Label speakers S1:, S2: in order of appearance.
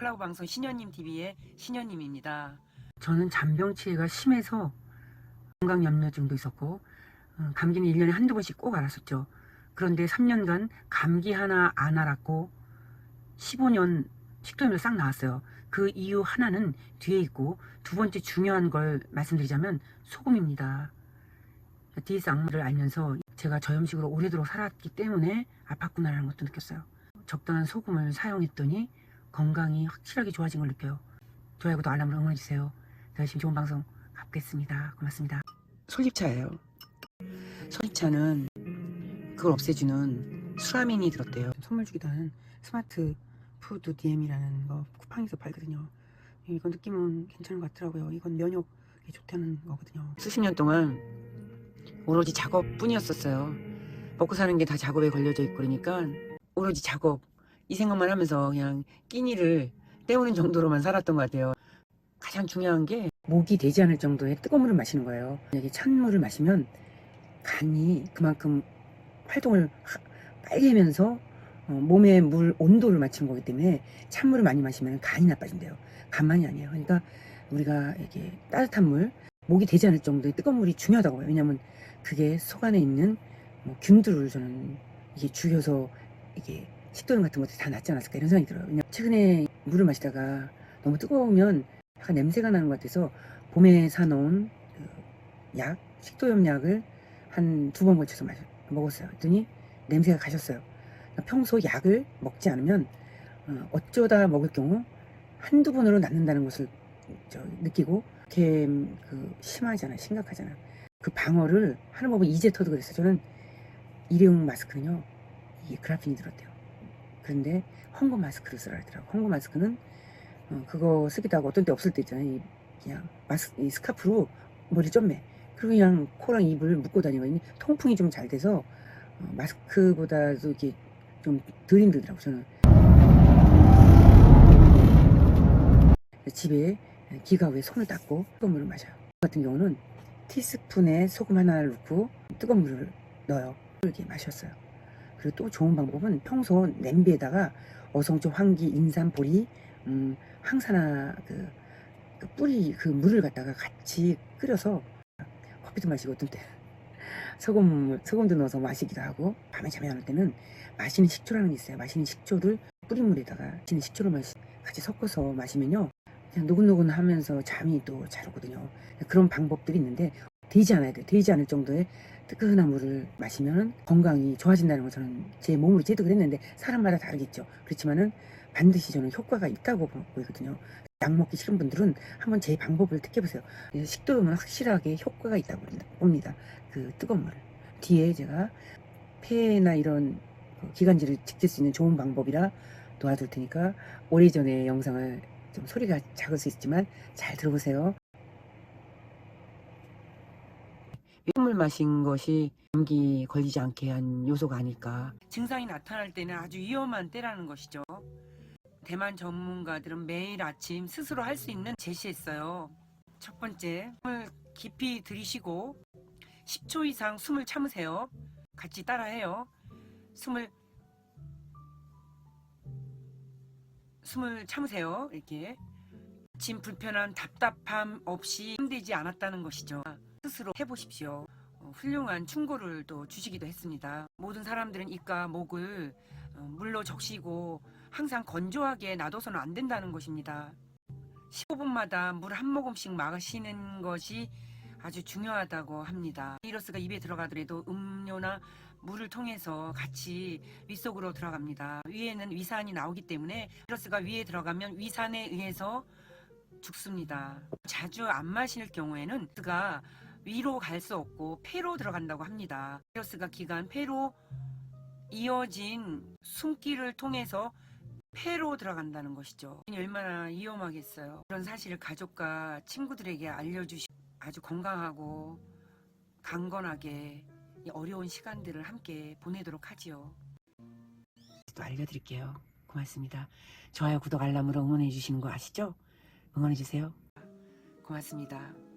S1: 클라우 방송 신현님 TV의 신현님입니다.
S2: 저는 잔병치레가 심해서 건강염려증도 있었고 어, 감기는 1년에 한두 번씩 꼭 앓았었죠. 그런데 3년간 감기 하나 안 앓았고 15년 식도염을 싹 나왔어요. 그 이유 하나는 뒤에 있고 두 번째 중요한 걸 말씀드리자면 소금입니다. DS 악물을 알면서 제가 저염식으로 오래도록 살았기 때문에 아팠구나라는 것도 느꼈어요. 적당한 소금을 사용했더니 건강이 확실하게 좋아진 걸 느껴요. 좋아요, 구독, 알람을 응원해주세요. 더 열심히 좋은 방송 갖겠습니다. 고맙습니다. 솔잎차예요. 솔잎차는 그걸 없애주는 수라민이 들었대요. 선물 주기도 하는 스마트 푸드 DM이라는 거 쿠팡에서 팔거든요. 이거 느낌은 괜찮은 것 같더라고요. 이건 면역에 좋다는 거거든요. 수십 년 동안 오로지 작업뿐이었었어요. 먹고 사는 게 다 작업에 걸려져 있고 그러니까 오로지 작업 이 생각만 하면서 그냥 끼니를 때우는 정도로만 살았던 것 같아요. 가장 중요한 게 목이 되지 않을 정도의 뜨거운 물을 마시는 거예요. 만약에 찬물을 마시면 간이 그만큼 활동을 하면서 어, 몸의 물 온도를 맞추는 거기 때문에 찬물을 많이 마시면 간이 나빠진대요. 간만이 아니에요. 그러니까 우리가 이게 따뜻한 물, 목이 되지 않을 정도의 뜨거운 물이 중요하다고 봐요. 왜냐하면 그게 속 안에 있는 뭐 균들을 저는 이게 죽여서 이게 식도염 같은 것들이 다 낫지 않았을까 이런 생각이 들어요. 왜냐면 최근에 물을 마시다가 너무 뜨거우면 약간 냄새가 나는 것 같아서 봄에 사놓은 그 약, 식도염 약을 한 두 번 걸쳐서 마셔, 먹었어요. 그랬더니 냄새가 가셨어요. 그러니까 평소 약을 먹지 않으면 어, 어쩌다 먹을 경우 한두 번으로 낫는다는 것을 저 느끼고 이렇게 그 심하잖아, 심각하잖아. 그 방어를 하는 법은 이제 터득을 했어요. 저는 일회용 마스크는요, 이게 그라핀이 들었대요. 그런데 헝거 마스크를 쓰라 하더라고. 헝거 마스크는 어, 그거 쓰기도 하고 어떤 때 없을 때 있잖아요. 이, 그냥 마스 이 스카프로 머리 좀매. 그리고 그냥 코랑 입을 묶고 다니거든요. 통풍이 좀 잘 돼서 어, 마스크보다도 이게 좀 덜 힘들더라고 저는. 집에 기가 후에 손을 닦고 뜨거운 물을 마셔요. 저 같은 경우는 티스푼에 소금 하나를 넣고 뜨거운 물을 넣어요. 이렇게 마셨어요. 그리고 또 좋은 방법은 평소 냄비에다가 어성초, 황기, 인삼, 보리, 음, 항산화 그, 그 뿌리 그 물을 갖다가 같이 끓여서 커피도 마시고 어떤 때 소금 소금도 넣어서 마시기도 하고 밤에 잠이 안 올 때는 마시는 식초라는 게 있어요. 마시는 식초를 뿌린물에다가 마시는 식초를 마시, 같이 섞어서 마시면요 그냥 노곤노곤하면서 잠이 또 잘 오거든요. 그런 방법들이 있는데 되지 않아야 돼. 되지 않을 정도의 뜨끈한 물을 마시면 건강이 좋아진다는 걸 저는 제 몸으로 체득을 했는데 사람마다 다르겠죠. 그렇지만은 반드시 저는 효과가 있다고 보거든요. 약 먹기 싫은 분들은 한번 제 방법을 택해보세요. 식도염은 확실하게 효과가 있다고 봅니다. 그 뜨거운 물. 뒤에 제가 폐나 이런 그 기관지를 지킬 수 있는 좋은 방법이라 도와줄 테니까 오래전에 영상을 좀 소리가 작을 수 있지만 잘 들어보세요. 물 마신 것이 감기 걸리지 않게 한 요소가 아닐까. 증상이 나타날 때는 아주 위험한 때라는 것이죠. 대만 전문가들은 매일 아침 스스로 할 수 있는 제시했어요. 첫 번째, 숨을 깊이 들이쉬고 10초 이상 숨을 참으세요. 같이 따라해요. 숨을 숨을 참으세요. 이렇게 아침 불편한 답답함 없이 힘들지 않았다는 것이죠. 스스로 해보십시오. 어, 훌륭한 충고를 또 주시기도 했습니다. 모든 사람들은 입과 목을 어, 물로 적시고 항상 건조하게 놔둬서는 안 된다는 것입니다. 15분마다 물 한 모금씩 마시는 것이 아주 중요하다고 합니다. 바이러스가 입에 들어가더라도 음료나 물을 통해서 같이 위 속으로 들어갑니다. 위에는 위산이 나오기 때문에 바이러스가 위에 들어가면 위산에 의해서 죽습니다. 자주 안 마실 경우에는 그가 위로 갈 수 없고 폐로 들어간다고 합니다. 바이러스가 기관 폐로 이어진 숨기를 통해서 폐로 들어간다는 것이죠. 얼마나 위험하겠어요. 그런 사실을 가족과 친구들에게 알려주시고 아주 건강하고 강건하게 이 어려운 시간들을 함께 보내도록 하지요. 또 알려드릴게요. 고맙습니다. 좋아요, 구독, 알람으로 응원해 주시는 거 아시죠? 응원해 주세요. 고맙습니다.